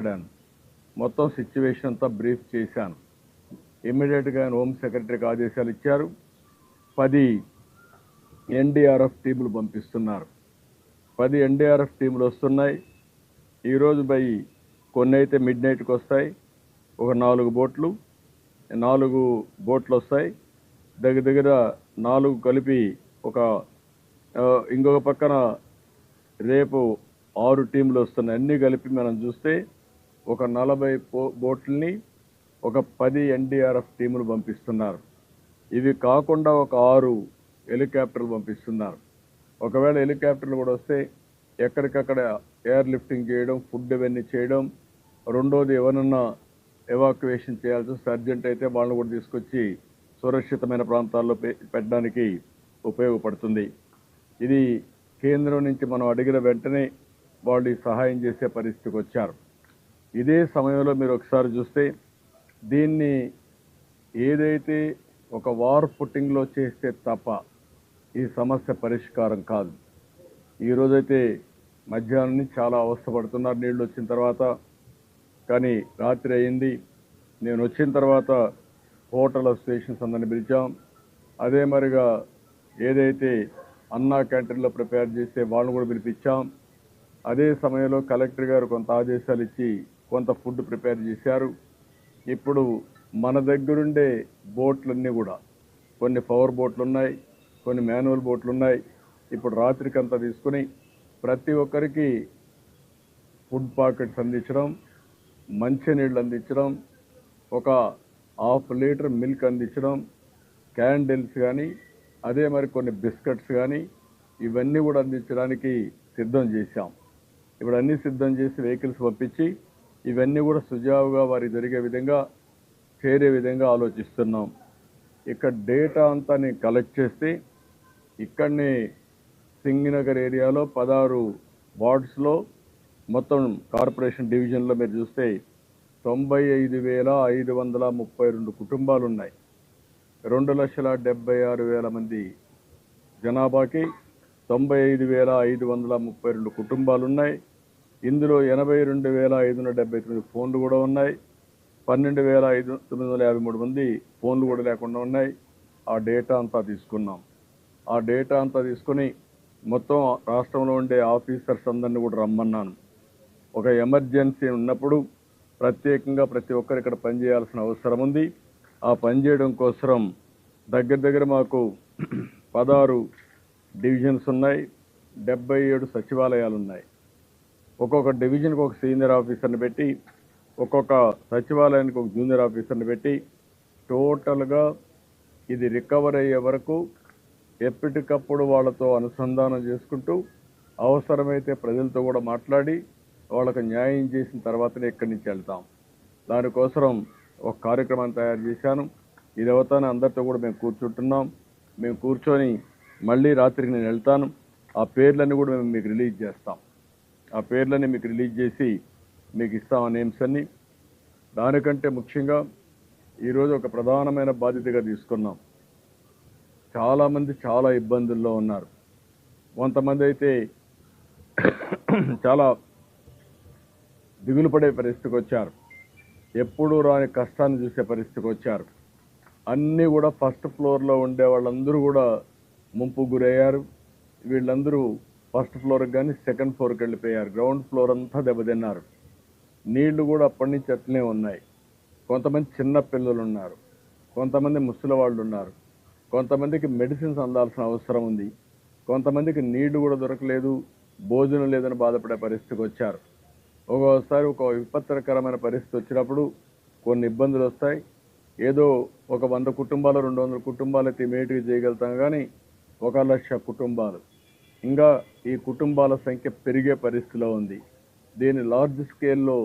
మాట్లాడాను. మొత్తం సిచ్యువేషన్ అంతా బ్రీఫ్ చేశాను. ఇమ్మీడియట్గా హోమ్ సెక్రటరీకి ఆదేశాలు ఇచ్చారు. పది ఎన్డీఆర్ఎఫ్ టీములు పంపిస్తున్నారు. పది ఎన్డీఆర్ఎఫ్ టీములు వస్తున్నాయి. ఈరోజు బై కొన్ని అయితే మిడ్ నైట్కి వస్తాయి. ఒక నాలుగు బోట్లు నాలుగు బోట్లు వస్తాయి. దగ్గర దగ్గర నాలుగు కలిపి ఒక ఇంకొక పక్కన రేపు ఆరు టీంలు వస్తున్నాయి. అన్నీ కలిపి మనం చూస్తే ఒక నలభై పో బోట్లని ఒక పది ఎన్డీఆర్ఎఫ్ టీములు పంపిస్తున్నారు. ఇవి కాకుండా ఒక ఆరు హెలికాప్టర్లు పంపిస్తున్నారు. ఒకవేళ హెలికాప్టర్లు కూడా వస్తే ఎక్కడికక్కడ ఎయిర్ లిఫ్టింగ్ చేయడం ఫుడ్ ఇవన్నీ చేయడం రెండోది ఎవరన్నా ఎవాక్యువేషన్ చేయాల్సి వస్తే అర్జెంట్ అయితే వాళ్ళని కూడా తీసుకొచ్చి సురక్షితమైన ప్రాంతాల్లో పె- పెట్టడానికి ఉపయోగపడుతుంది. ఇది కేంద్రం నుంచి మనం అడిగిన వెంటనే వాళ్ళు సహాయం చేసే పరిస్థితికి వచ్చారు. ఇదే సమయంలో మీరు ఒకసారి చూస్తే దీన్ని ఏదైతే ఒక వార్ ఫుట్టింగ్లో చేస్తే తప్ప ఈ సమస్య పరిష్కారం కాదు. ఈరోజైతే మధ్యాహ్నం నుంచి చాలా అవస్థపడుతున్నారు నీళ్ళు వచ్చిన తర్వాత కానీ రాత్రి అయింది. నేను వచ్చిన తర్వాత హోటల్ అసోసియేషన్స్ అందరిని పిలిచాం. అదే మరిగా ఏదైతే అన్నా క్యాంటీన్లో ప్రిపేర్ చేస్తే వాళ్ళని కూడా పిలిపించాం. అదే సమయంలో కలెక్టర్ గారు కొంత ఆదేశాలు ఇచ్చి కొంత ఫుడ్ ప్రిపేర్ చేశారు. ఇప్పుడు మన దగ్గరుండే బోట్లన్నీ కూడా కొన్ని పవర్ బోట్లు ఉన్నాయి కొన్ని మాన్యువల్ బోట్లు ఉన్నాయి ఇప్పుడు రాత్రికంతా తీసుకుని ప్రతి ఒక్కరికి ఫుడ్ పాకెట్స్ అందించడం మంచినీళ్ళు అందించడం ఒక హాఫ్ లీటర్ మిల్క్ అందించడం క్యాండిల్స్ కానీ అదే మరి కొన్ని బిస్కెట్స్ కానీ ఇవన్నీ కూడా అందించడానికి సిద్ధం చేశాం. ఇప్పుడు అన్నీ సిద్ధం చేసి వెహికల్స్ పంపించి ఇవన్నీ కూడా సుజావుగా వారి జరిగే విధంగా చేరే విధంగా ఆలోచిస్తున్నాం. ఇక్కడ డేటా అంతా నేను కలెక్ట్ చేస్తే ఇక్కడనే సింగినగర్ ఏరియాలో పదహారు వార్డ్స్లో మొత్తం కార్పొరేషన్ డివిజన్లో మీరు చూస్తే తొంభై ఐదు వేల ఐదు వందల ముప్పై రెండు కుటుంబాలు ఉన్నాయి రెండు లక్షల డెబ్బై ఆరు వేల మంది జనాభాకి తొంభై ఐదు వేల ఐదు వందల ముప్పై రెండు కుటుంబాలు ఉన్నాయి ఇందులో ఎనభై రెండు వేల ఐదు వందల డెబ్బై తొమ్మిది ఫోన్లు కూడా ఉన్నాయి. పన్నెండు వేల ఐదు తొమ్మిది వందల యాభై మూడు మంది ఫోన్లు కూడా లేకుండా ఉన్నాయి. ఆ డేటా అంతా తీసుకున్నాం. ఆ డేటా అంతా తీసుకుని మొత్తం రాష్ట్రంలో ఉండే ఆఫీసర్స్ అందరినీ కూడా రమ్మన్నాను. ఒక ఎమర్జెన్సీ ఉన్నప్పుడు ప్రత్యేకంగా ప్రతి ఒక్కరు ఇక్కడ పనిచేయాల్సిన అవసరం ఉంది. ఆ పనిచేయడం కోసం దగ్గర దగ్గర మాకు పదహారు డివిజన్స్ ఉన్నాయి. డెబ్బై ఏడు సచివాలయాలు ఉన్నాయి. ఒక్కొక్క డివిజన్కి ఒక సీనియర్ ఆఫీసర్ని పెట్టి ఒక్కొక్క సచివాలయానికి ఒక జూనియర్ ఆఫీసర్ని పెట్టి టోటల్గా ఇది రికవర్ అయ్యే వరకు ఎప్పటికప్పుడు వాళ్ళతో అనుసంధానం చేసుకుంటూ అవసరమైతే ప్రజలతో కూడా మాట్లాడి వాళ్ళకు న్యాయం చేసిన తర్వాతనే ఇక్కడి నుంచి వెళ్తాం. దానికోసం ఒక కార్యక్రమాన్ని తయారు చేశాను. ఇది అవుతానే అందరితో కూడా మేము కూర్చుంటున్నాం. మేము కూర్చొని మళ్ళీ రాత్రికి నేను వెళ్తాను. ఆ పేర్లన్నీ కూడా మేము మీకు రిలీజ్ చేస్తాం. ఆ పేర్లని మీకు రిలీజ్ చేసి మీకు ఇస్తాం ఆ నేమ్స్ అన్ని. దానికంటే ముఖ్యంగా ఈరోజు ఒక ప్రధానమైన బాధ్యతగా తీసుకున్నాం. చాలామంది చాలా ఇబ్బందుల్లో ఉన్నారు. కొంతమంది అయితే చాలా దిగులు పడే పరిస్థితికి వచ్చారు. ఎప్పుడూ రాని కష్టాన్ని చూసే పరిస్థితికి వచ్చారు. అన్నీ కూడా ఫస్ట్ ఫ్లోర్లో ఉండే వాళ్ళందరూ కూడా ముంపు గురయ్యారు. వీళ్ళందరూ ఫస్ట్ ఫ్లోర్కి కానీ సెకండ్ ఫ్లోర్కి వెళ్ళిపోయారు. గ్రౌండ్ ఫ్లోర్ అంతా దెబ్బతిన్నారు. నీళ్ళు కూడా అప్పటి నుంచి అట్లనే ఉన్నాయి. కొంతమంది చిన్న పిల్లలు ఉన్నారు. కొంతమంది ముసలి వాళ్ళు ఉన్నారు. కొంతమందికి మెడిసిన్స్ అందాల్సిన అవసరం ఉంది. కొంతమందికి నీళ్ళు కూడా దొరకలేదు. భోజనం లేదని బాధపడే పరిస్థితికి వచ్చారు. ఒక్కోసారి ఒక విపత్కరమైన పరిస్థితి వచ్చినప్పుడు కొన్ని ఇబ్బందులు వస్తాయి. ఏదో ఒక వంద కుటుంబాలు రెండు వందల కుటుంబాలు అయితే ఇమీడియట్గా చేయగలుగుతాం కానీ ఒక లక్ష కుటుంబాలు. ఇంకా ఈ కుటుంబాల సంఖ్య పెరిగే పరిస్థితిలో ఉంది. దీన్ని లార్జ్ స్కేల్లో